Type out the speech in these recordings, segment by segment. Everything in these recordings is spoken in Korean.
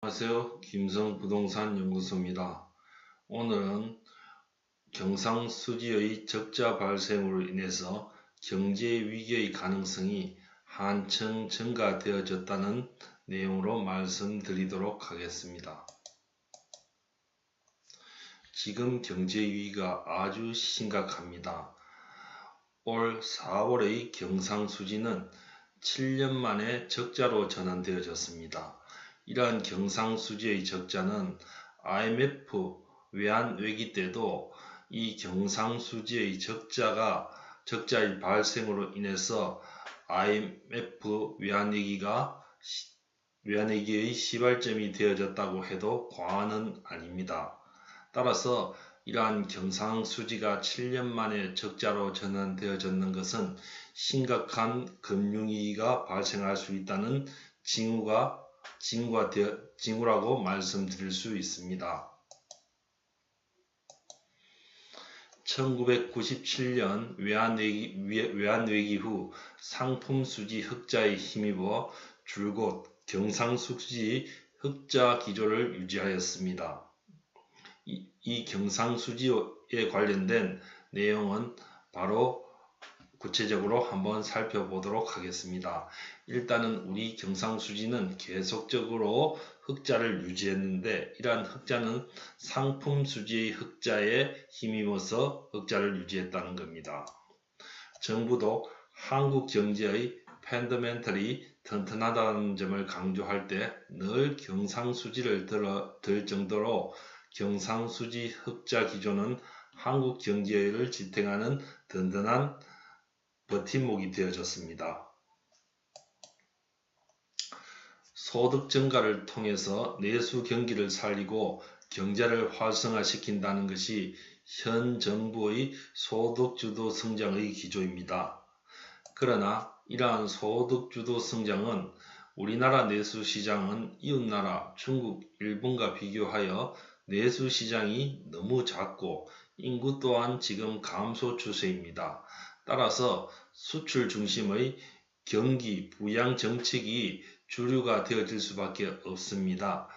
안녕하세요. 김성 부동산 연구소입니다. 오늘은 경상수지의 적자 발생으로 인해서 경제 위기의 가능성이 한층 증가되어졌다는 내용으로 말씀드리도록 하겠습니다. 지금 경제 위기가 아주 심각합니다. 올 4월의 경상수지는 7년 만에 적자로 전환되어졌습니다. 이러한 경상수지의 적자는 IMF 외환위기 때도 이 경상수지의 적자가 적자의 발생으로 인해서 IMF 외환위기가 외환위기의 시발점이 되어졌다고 해도 과언은 아닙니다. 따라서 이러한 경상수지가 7년 만에 적자로 전환되어졌는 것은 심각한 금융위기가 발생할 수 있다는 징후가 징후가 되어, 징후라고 말씀드릴 수 있습니다. 1997년 외환위기, 외환위기 후 상품 수지 흑자에 힘입어 줄곧 경상수지 흑자 기조를 유지하였습니다. 이, 이 경상수지에 관련된 내용은 바로 구체적으로 한번 살펴보도록 하겠습니다. 일단은 우리 경상수지는 계속적으로 흑자를 유지했는데 이러한 흑자는 상품 수지의 흑자에 힘입어서 흑자를 유지했다는 겁니다. 정부도 한국 경제의 팬더멘털이 튼튼하다는 점을 강조할 때 늘 경상수지를 들어, 들 정도로 경상수지 흑자 기조는 한국 경제를 지탱하는 든든한 버팀목이 되어졌습니다. 소득 증가를 통해서 내수 경기를 살리고 경제를 활성화시킨다는 것이 현 정부의 소득주도 성장의 기조입니다. 그러나 이러한 소득주도 성장은 우리나라 내수시장은 이웃나라 중국, 일본과 비교하여 내수시장이 너무 작고 인구 또한 지금 감소 추세입니다. 따라서 수출 중심의 경기 부양 정책이 주류가 되어질 수밖에 없습니다.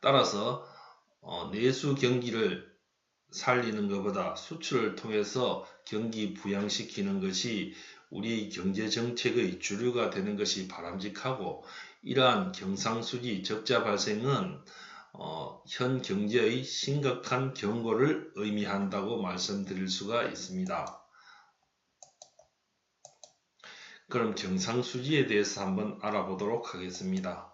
따라서 어, 내수 경기를 살리는 것보다 수출을 통해서 경기 부양시키는 것이 우리 경제 정책의 주류가 되는 것이 바람직하고 이러한 경상수지 적자 발생은 어, 현 경제의 심각한 경고를 의미한다고 말씀드릴 수가 있습니다. 그럼 경상수지에 대해서 한번 알아보도록 하겠습니다.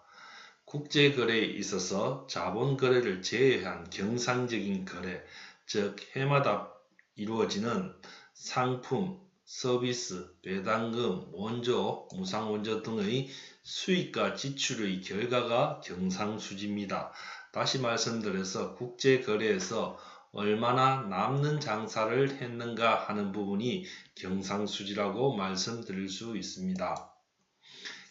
국제 거래에 있어서 자본 거래를 제외한 경상적인 거래, 즉 해마다 이루어지는 상품, 서비스, 배당금, 원조, 무상원조 등의 수익과 지출의 결과가 경상수지입니다. 다시 말씀드려서 국제거래에서 얼마나 남는 장사를 했는가 하는 부분이 경상수지라고 말씀드릴 수 있습니다.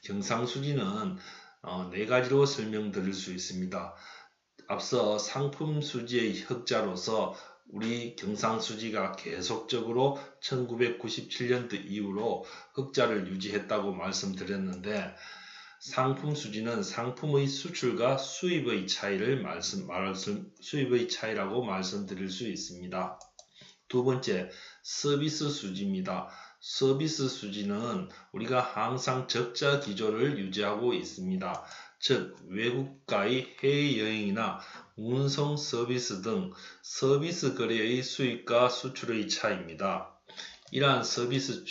경상수지는 어, 네 가지로 설명드릴 수 있습니다. 앞서 상품 수지의 흑자로서 우리 경상수지가 계속적으로 1997년도 이후로 흑자를 유지했다고 말씀드렸는데 상품 수지는 상품의 수출과 수입의 차이를 말씀, 말씀, 수입의 차이라고 말씀드릴 수 있습니다. 두 번째, 서비스 수지입니다. 서비스 수지는 우리가 항상 적자 기조를 유지하고 있습니다. 즉, 외국가의 해외여행이나 운송 서비스 등 서비스 거래의 수입과 수출의 차이입니다. 이러한 서비스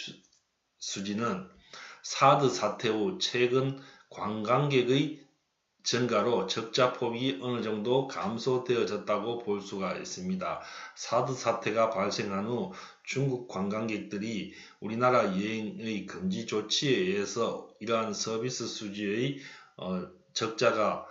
수지는 사드 사태 후 최근 관광객의 증가로 적자 폭이 어느 정도 감소되어졌다고 볼 수가 있습니다. 사드 사태가 발생한 후 중국 관광객들이 우리나라 여행의 금지 조치에 의해서 이러한 서비스 수지의 어, 적자가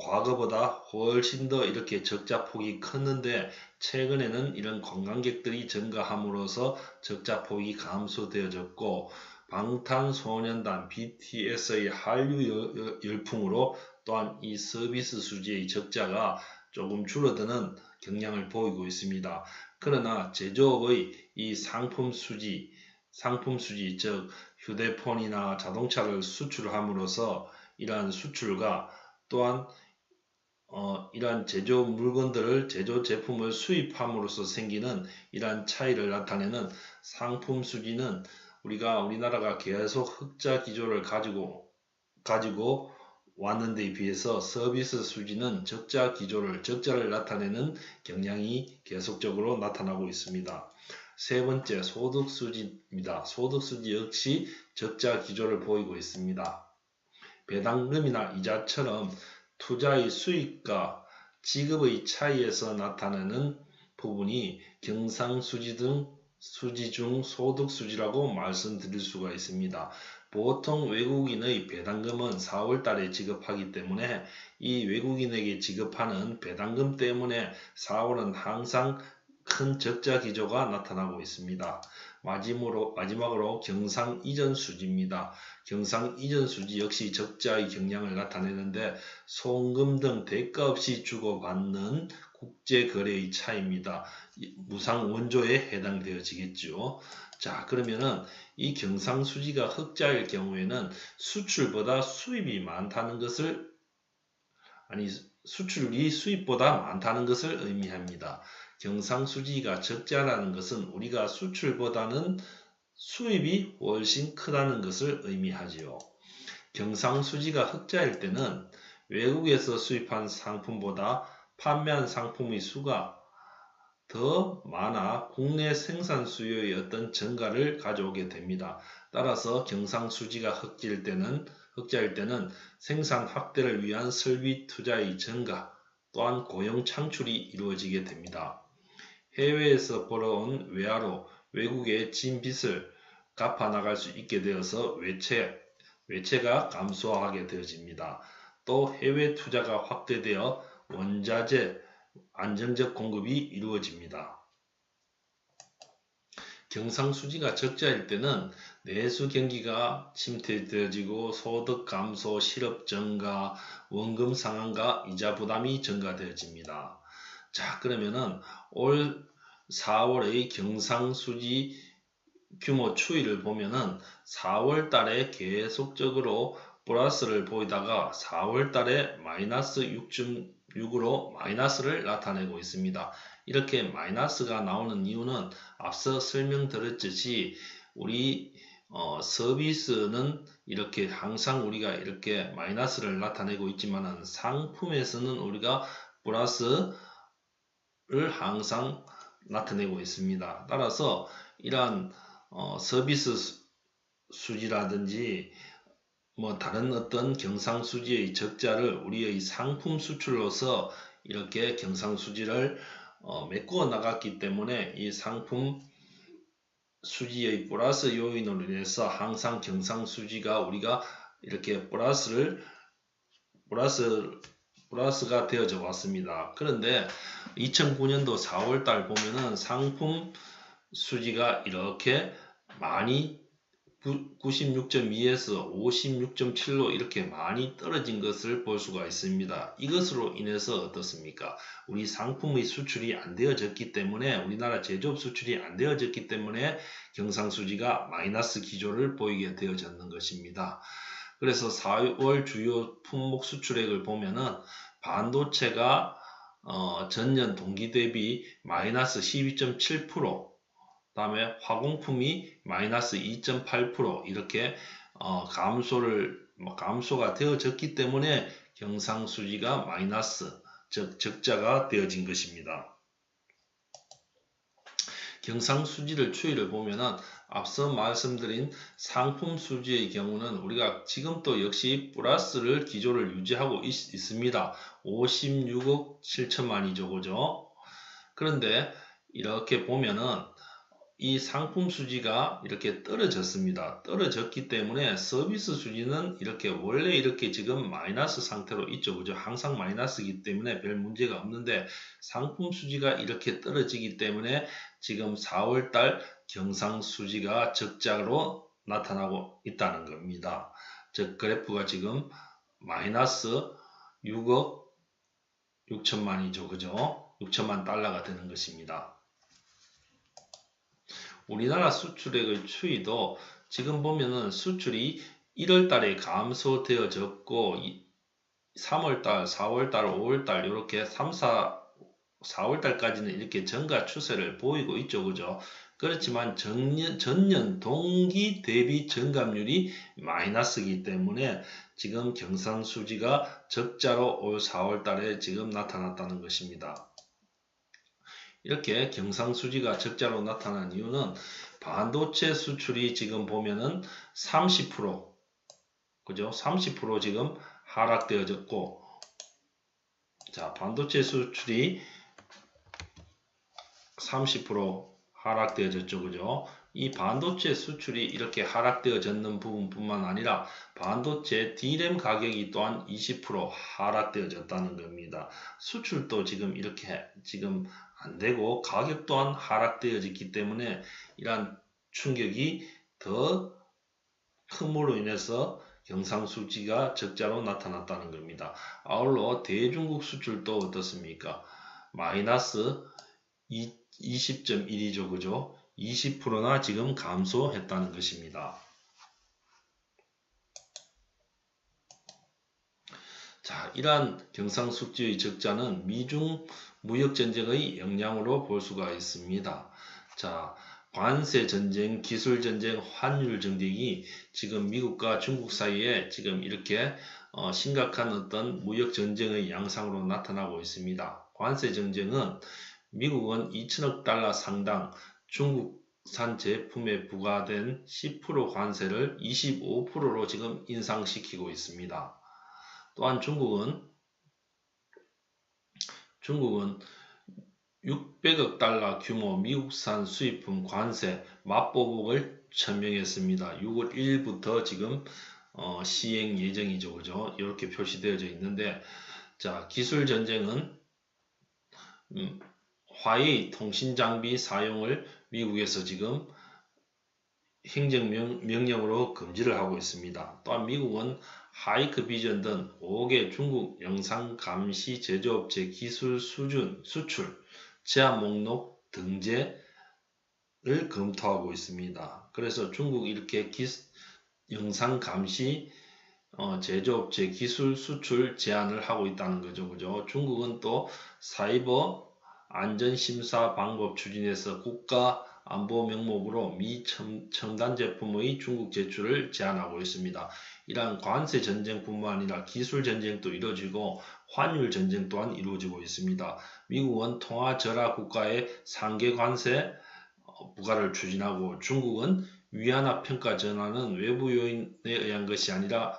과거보다 훨씬 더 이렇게 적자 폭이 컸는데 최근에는 이런 관광객들이 증가함으로써 적자 폭이 감소되어졌고 방탄소년단 BTS의 한류 열풍으로 또한 이 서비스 수지의 적자가 조금 줄어드는 경향을 보이고 있습니다. 그러나 제조업의 이 상품 수지, 상품 수지 즉 휴대폰이나 자동차를 수출함으로써 이러한 수출과 또한 어, 이러한 제조 물건들을 제조 제품을 수입함으로써 생기는 이러한 차이를 나타내는 상품 수지는 우리가 우리나라가 계속 흑자 기조를 가지고 가지고 왔는 데 비해서 서비스 수지는 적자 기조를 적자를 나타내는 경향이 계속적으로 나타나고 있습니다. 세 번째 소득 수지입니다. 소득 수지 역시 적자 기조를 보이고 있습니다. 배당금이나 이자처럼 투자의 수익과 지급의 차이에서 나타나는 부분이 경상수지 등 수지 중 소득수지라고 말씀드릴 수가 있습니다. 보통 외국인의 배당금은 4월 달에 지급하기 때문에 이 외국인에게 지급하는 배당금 때문에 4월은 항상 큰 적자 기조가 나타나고 있습니다. 마지막으로, 마지막으로 경상 이전 수지입니다. 경상 이전 수지 역시 적자의 경향을 나타내는데 송금 등 대가 없이 주고받는 국제 거래의 차이입니다. 무상 원조에 해당되어지겠죠. 자 그러면은 이 경상 수지가 흑자일 경우에는 수출보다 수입이 많다는 것을 아니 수출이 수입보다 많다는 것을 의미합니다. 경상 수지가 적자라는 것은 우리가 수출보다는 수입이 훨씬 크다는 것을 의미하지요. 경상 수지가 흑자일 때는 외국에서 수입한 상품보다 판매한 상품의 수가 더 많아 국내 생산 수요의 어떤 증가를 가져오게 됩니다. 따라서 경상수지가 흑자일 때는 흑자일 때는 생산 확대를 위한 설비 투자의 증가 또한 고용 창출이 이루어지게 됩니다. 해외에서 벌어온 외화로 외국의 진 빚을 갚아 나갈 수 있게 되어서 외채, 외채가 감소하게 되어집니다. 또 해외 투자가 확대되어 원자재, 안정적 공급이 이루어집니다. 경상수지가 적자일 때는 내수 경기가 침체되어지고 소득 감소, 실업 증가, 원금 상한과 이자 부담이 증가되어집니다. 자 그러면은 올 4월의 경상수지 규모 추이를 보면은 4월 달에 계속적으로 플러스를 보이다가 4월 달에 마이너스 6.6으로 마이너스를 나타내고 있습니다. 이렇게 마이너스가 나오는 이유는 앞서 설명드렸듯이 우리 어, 서비스는 이렇게 항상 우리가 이렇게 마이너스를 나타내고 있지만 상품에서는 우리가 플러스 를 항상 나타내고 있습니다. 따라서 이러한 어, 서비스 수지라든지 뭐 다른 어떤 경상수지의 적자를 우리의 상품 수출로서 이렇게 경상수지를 어, 메꾸어 나갔기 때문에 이 상품 수지의 플러스 요인으로 인해서 항상 경상수지가 우리가 이렇게 플러스를 플러스 플러스가 되어져 왔습니다. 그런데 2009년도 4월달 보면은 상품 수지가 이렇게 많이 96.2에서 56.7로 이렇게 많이 떨어진 것을 볼 수가 있습니다. 이것으로 인해서 어떻습니까? 우리 상품의 수출이 안 되어졌기 때문에 우리나라 제조업 수출이 안 되어졌기 때문에 경상수지가 마이너스 기조를 보이게 되어졌는 것입니다. 그래서 4월 주요 품목 수출액을 보면은 반도체가 어, 전년 동기 대비 마이너스 12.7% 다음에 화공품이 마이너스 2.8% 이렇게 어, 감소를 뭐 감소가 되어졌기 때문에 경상수지가 마이너스 즉 적자가 되어진 것입니다. 경상수지를 추이를 보면은 앞서 말씀드린 상품 수지의 경우는 우리가 지금 또 역시 플러스를 기조를 유지하고 있, 습니다 56억 7천만이죠. 그죠? 그런데 이렇게 보면은 이 상품 수지가 이렇게 떨어졌습니다. 떨어졌기 때문에 서비스 수지는 이렇게 원래 이렇게 지금 마이너스 상태로 있죠. 그죠? 항상 마이너스이기 때문에 별 문제가 없는데 상품 수지가 이렇게 떨어지기 때문에 지금 4월달 경상 수지가 적자로 나타나고 있다는 겁니다. 즉 그래프가 지금 마이너스 6억 6천만이죠. 그죠? 6천만 달러가 되는 것입니다. 우리나라 수출액의 추이도 지금 보면은 수출이 1월 달에 감소되어졌고 3월 달, 4월 달, 5월 달 이렇게 3, 4, 4월 달까지는 이렇게 증가 추세를 보이고 있죠. 그죠? 그렇지만 전년, 전년 동기 대비 증감률이 마이너스이기 때문에 지금 경상수지가 적자로 올 4월 달에 지금 나타났다는 것입니다. 이렇게 경상수지가 적자로 나타난 이유는 반도체 수출이 지금 보면은 30% 그죠? 30% 지금 하락되어졌고 자 반도체 수출이 30% 하락되어졌죠. 그죠? 이 반도체 수출이 이렇게 하락되어졌는 부분뿐만 아니라 반도체 D램 가격이 또한 20% 하락되어졌다는 겁니다. 수출도 지금 이렇게 지금 안 되고 가격 또한 하락되어졌기 때문에 이러한 충격이 더 큰으로 인해서 경상수지가 적자로 나타났다는 겁니다. 아울러 대중국 수출도 어떻습니까? 마이너스 20.1이죠. 그죠? 20%나 지금 감소했다는 것입니다. 자, 이러한 경상수지의 적자는 미중 무역 전쟁의 영향으로 볼 수가 있습니다. 자, 관세 전쟁, 기술 전쟁, 환율 전쟁이 지금 미국과 중국 사이에 지금 이렇게 어, 심각한 어떤 무역 전쟁의 양상으로 나타나고 있습니다. 관세 전쟁은 미국은 2천억 달러 상당 중국산 제품에 부과된 10% 관세를 25%로 지금 인상시키고 있습니다. 또한 중국은 중국은 600억 달러 규모 미국산 수입품 관세 맞보복을 천명했습니다. 6월 1일부터 지금 어, 시행 예정이죠. 그죠? 이렇게 표시되어져 있는데 자 기술 전쟁은 음, 화웨이 통신 장비 사용을 미국에서 지금 행정명령으로 금지를 하고 있습니다. 또한 미국은 하이크 비전 등 5개 중국 영상 감시 제조업체 기술 수준 수출 제한 목록 등재를 검토하고 있습니다. 그래서 중국 이렇게 영상 감시 어, 제조업체 기술 수출 제한을 하고 있다는 거죠. 그죠? 중국은 또 사이버 안전심사 방법 추진에서 국가 안보 명목으로 미 첨단 제품의 중국 제출을 제한하고 있습니다. 이러한 관세 전쟁뿐만 아니라 기술 전쟁도 이루어지고 환율 전쟁 또한 이루어지고 있습니다. 미국은 통화 절하 국가의 상계 관세 어, 부과를 추진하고 중국은 위안화 평가 전환은 외부 요인에 의한 것이 아니라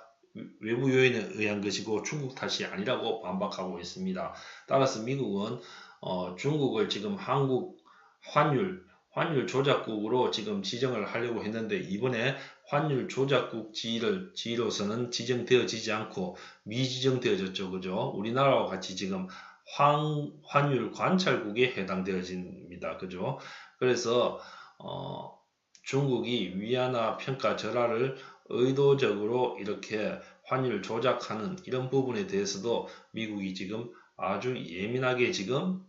외부 요인에 의한 것이고 중국 탓이 아니라고 반박하고 있습니다. 따라서 미국은 어, 중국을 지금 한국 환율 환율 조작국으로 지금 지정을 하려고 했는데 이번에 환율 조작국 지위를 지위로서는 지정되어지지 않고 미지정되어졌죠. 그죠? 우리나라와 같이 지금 환, 환율 관찰국에 해당되어집니다. 그죠? 그래서 어, 중국이 위안화 평가 절하를 의도적으로 이렇게 환율 조작하는 이런 부분에 대해서도 미국이 지금 아주 예민하게 지금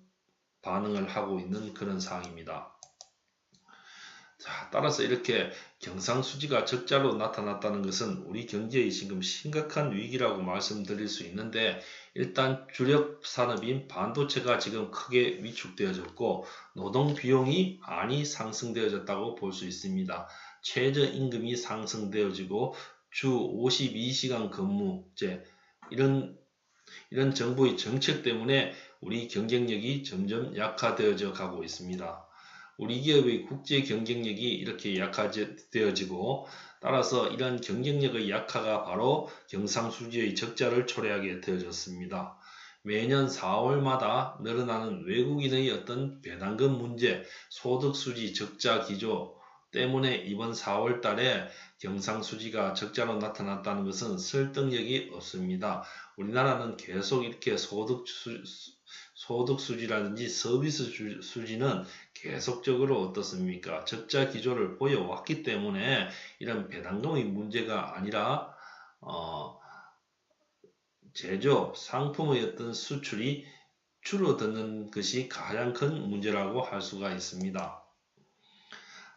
반응을 하고 있는 그런 상황입니다. 자, 따라서 이렇게 경상수지가 적자로 나타났다는 것은 우리 경제의 지금 심각한 위기라고 말씀드릴 수 있는데 일단 주력 산업인 반도체가 지금 크게 위축되어졌고 노동 비용이 많이 상승되어졌다고 볼 수 있습니다. 최저임금이 상승되어지고 주 52시간 근무제 이런 이런 정부의 정책 때문에 우리 경쟁력이 점점 약화되어져 가고 있습니다. 우리 기업의 국제 경쟁력이 이렇게 약화되어지고 따라서 이런 경쟁력의 약화가 바로 경상수지의 적자를 초래하게 되어졌습니다. 매년 4월마다 늘어나는 외국인의 어떤 배당금 문제, 소득수지 적자 기조 때문에 이번 4월 달에 경상수지가 적자로 나타났다는 것은 설득력이 없습니다. 우리나라는 계속 이렇게 소득수, 소득 수지라든지 서비스 수지는 계속적으로 어떻습니까? 적자 기조를 보여왔기 때문에 이런 배당금의 문제가 아니라 어, 제조업, 상품의 어떤 수출이 줄어드는 것이 가장 큰 문제라고 할 수가 있습니다.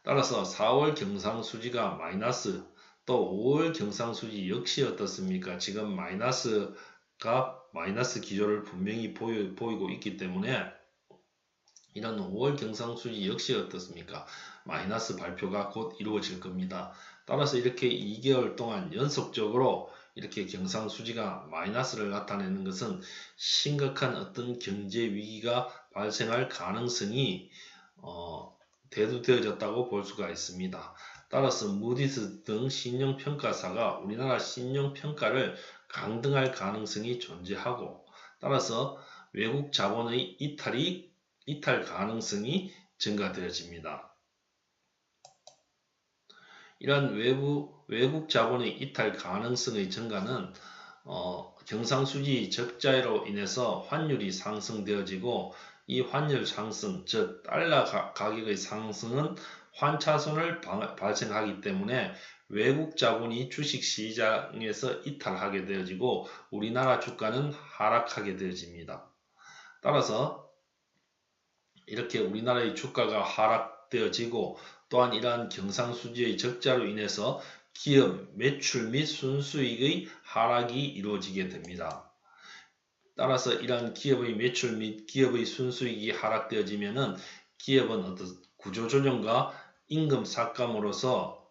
따라서 4월 경상수지가 마이너스 또 5월 경상수지 역시 어떻습니까? 지금 마이너스가 마이너스 기조를 분명히 보이, 보이고 있기 때문에 이런 5월 경상수지 역시 어떻습니까? 마이너스 발표가 곧 이루어질 겁니다. 따라서 이렇게 2개월 동안 연속적으로 이렇게 경상수지가 마이너스를 나타내는 것은 심각한 어떤 경제 위기가 발생할 가능성이 어, 대두되어졌다고 볼 수가 있습니다. 따라서 무디스 등 신용평가사가 우리나라 신용평가를 강등할 가능성이 존재하고 따라서 외국 자본의 이탈이 이탈 가능성이 증가되어집니다. 이러한 외부, 외국 자본의 이탈 가능성의 증가는 어, 경상수지 적자로 인해서 환율이 상승되어지고 이 환율 상승, 즉 달러 가, 격의 상승은 환차손을 발생하기 때문에 외국 자본이 주식시장에서 이탈하게 되어지고 우리나라 주가는 하락하게 되어집니다. 따라서 이렇게 우리나라의 주가가 하락되어지고 또한 이러한 경상수지의 적자로 인해서 기업 매출 및 순수익의 하락이 이루어지게 됩니다. 따라서 이러한 기업의 매출 및 기업의 순수익이 하락되어지면은 기업은 어떤 구조조정과 임금 삭감으로서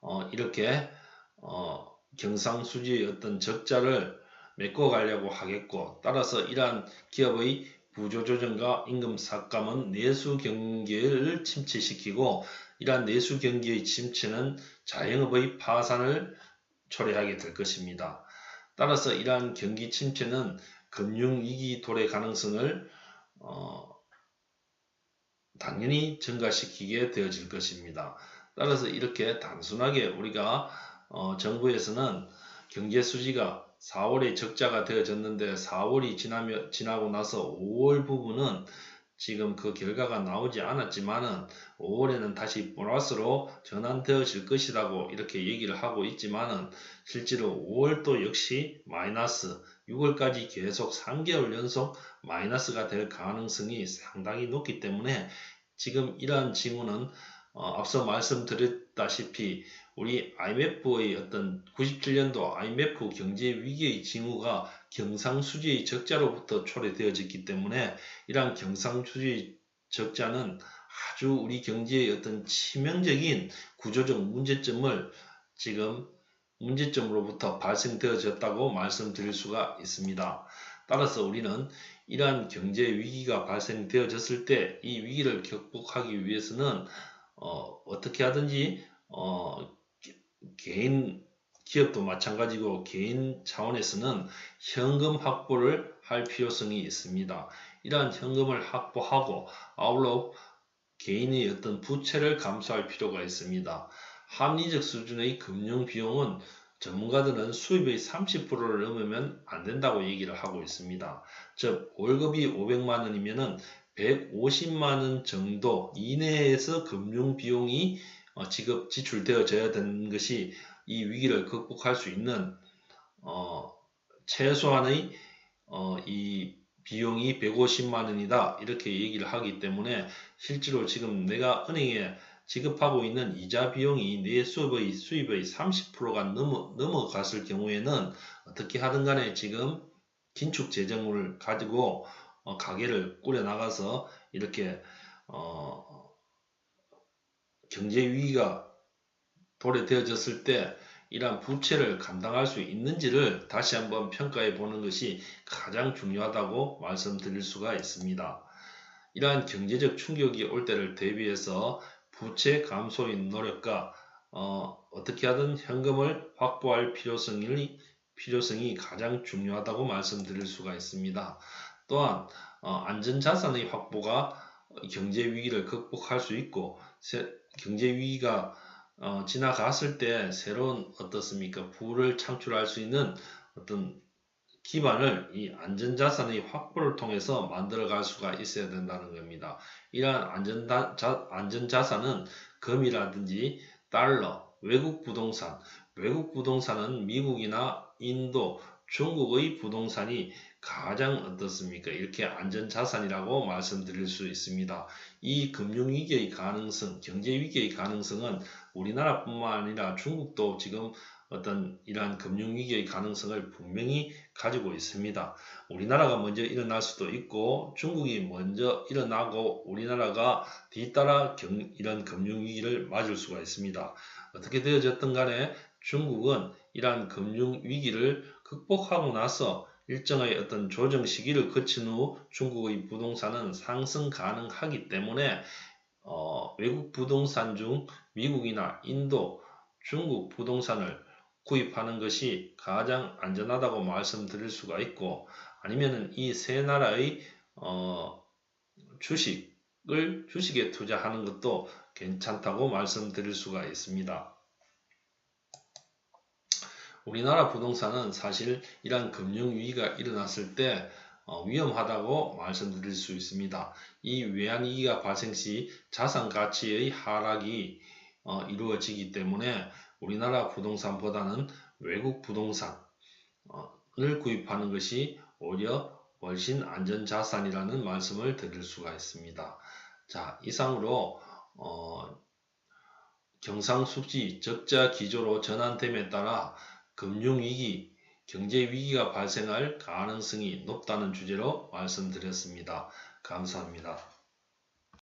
어 이렇게 어 경상수지의 어떤 적자를 메꿔가려고 하겠고 따라서 이러한 기업의 구조조정과 임금 삭감은 내수 경기를 침체시키고 이러한 내수 경기의 침체는 자영업의 파산을 초래하게 될 것입니다. 따라서 이러한 경기 침체는 금융위기 도래 가능성을 어, 당연히 증가시키게 되어질 것입니다. 따라서 이렇게 단순하게 우리가 어, 정부에서는 경제 수지가 4월에 적자가 되어졌는데 4월이 지나며, 지나고 나서 5월 부분은 지금 그 결과가 나오지 않았지만은 5월에는 다시 보너스로 전환되어질 것이라고 이렇게 얘기를 하고 있지만은 실제로 5월도 역시 마이너스 6월까지 계속 3개월 연속 마이너스가 될 가능성이 상당히 높기 때문에 지금 이러한 징후는 어, 앞서 말씀드렸다시피 우리 IMF의 어떤 97년도 IMF 경제 위기의 징후가 경상수지의 적자로부터 초래되어졌기 때문에 이러한 경상수지의 적자는 아주 우리 경제의 어떤 치명적인 구조적 문제점을 지금 문제점으로부터 발생되어졌다고 말씀드릴 수가 있습니다. 따라서 우리는 이러한 경제 위기가 발생되어졌을 때 이 위기를 극복하기 위해서는 어, 어떻게 하든지 어, 개인 기업도 마찬가지고 개인 차원에서는 현금 확보를 할 필요성이 있습니다. 이러한 현금을 확보하고 아울러 개인의 어떤 부채를 감소할 필요가 있습니다. 합리적 수준의 금융 비용은 전문가들은 수입의 30%를 넘으면 안 된다고 얘기를 하고 있습니다. 즉 월급이 500만원이면 150만 원 정도 이내에서 금융 비용이 어, 지급 지출되어져야 되는 것이 이 위기를 극복할 수 있는 어, 최소한의 어, 이 비용이 150만 원이다. 이렇게 얘기를 하기 때문에 실제로 지금 내가 은행에 지급하고 있는 이자 비용이 내 수입의 수입의 30%가 넘어, 넘어갔을 경우에는 어떻게 하든 간에 지금 긴축 재정을 가지고 어, 가게를 꾸려 나가서 이렇게 어, 경제 위기가 도래되어졌을 때 이러한 부채를 감당할 수 있는지를 다시 한번 평가해 보는 것이 가장 중요하다고 말씀드릴 수가 있습니다. 이러한 경제적 충격이 올 때를 대비해서 부채 감소의 노력과 어, 떻게 하든 현금을 확보할 필요성이, 필요성이 가장 중요하다고 말씀드릴 수가 있습니다. 또한 어, 안전자산의 확보가 경제 위기를 극복할 수 있고 세, 경제 위기가 어, 지나갔을 때 새로운 어떻습니까 부를 창출할 수 있는 어떤 기반을 이 안전자산의 확보를 통해서 만들어갈 수가 있어야 된다는 겁니다. 이러한 안전자, 안전자산은 금이라든지 달러, 외국 부동산, 외국 부동산은 미국이나 인도, 중국의 부동산이 가장 어떻습니까? 이렇게 안전자산이라고 말씀드릴 수 있습니다. 이 금융위기의 가능성, 경제위기의 가능성은 우리나라뿐만 아니라 중국도 지금 어떤 이러한 금융위기의 가능성을 분명히 가지고 있습니다. 우리나라가 먼저 일어날 수도 있고 중국이 먼저 일어나고 우리나라가 뒤따라 경, 이런 금융위기를 맞을 수가 있습니다. 어떻게 되어졌든 간에 중국은 이러한 금융위기를 극복하고 나서 일정의 어떤 조정 시기를 거친 후 중국의 부동산은 상승 가능하기 때문에 어, 외국 부동산 중 미국이나 인도, 중국 부동산을 구입하는 것이 가장 안전하다고 말씀드릴 수가 있고 아니면은 이 세 나라의 어, 주식을 주식에 투자하는 것도 괜찮다고 말씀드릴 수가 있습니다. 우리나라 부동산은 사실 이러한 금융위기가 일어났을 때 어, 위험하다고 말씀드릴 수 있습니다. 이 외환위기가 발생 시 자산 가치의 하락이 어, 이루어지기 때문에 우리나라 부동산보다는 외국 부동산을 구입하는 것이 오히려 훨씬 안전자산이라는 말씀을 드릴 수가 있습니다. 자, 이상으로 어, 경상수지 적자 기조로 전환됨에 따라 금융위기, 경제위기가 발생할 가능성이 높다는 주제로 말씀드렸습니다. 감사합니다.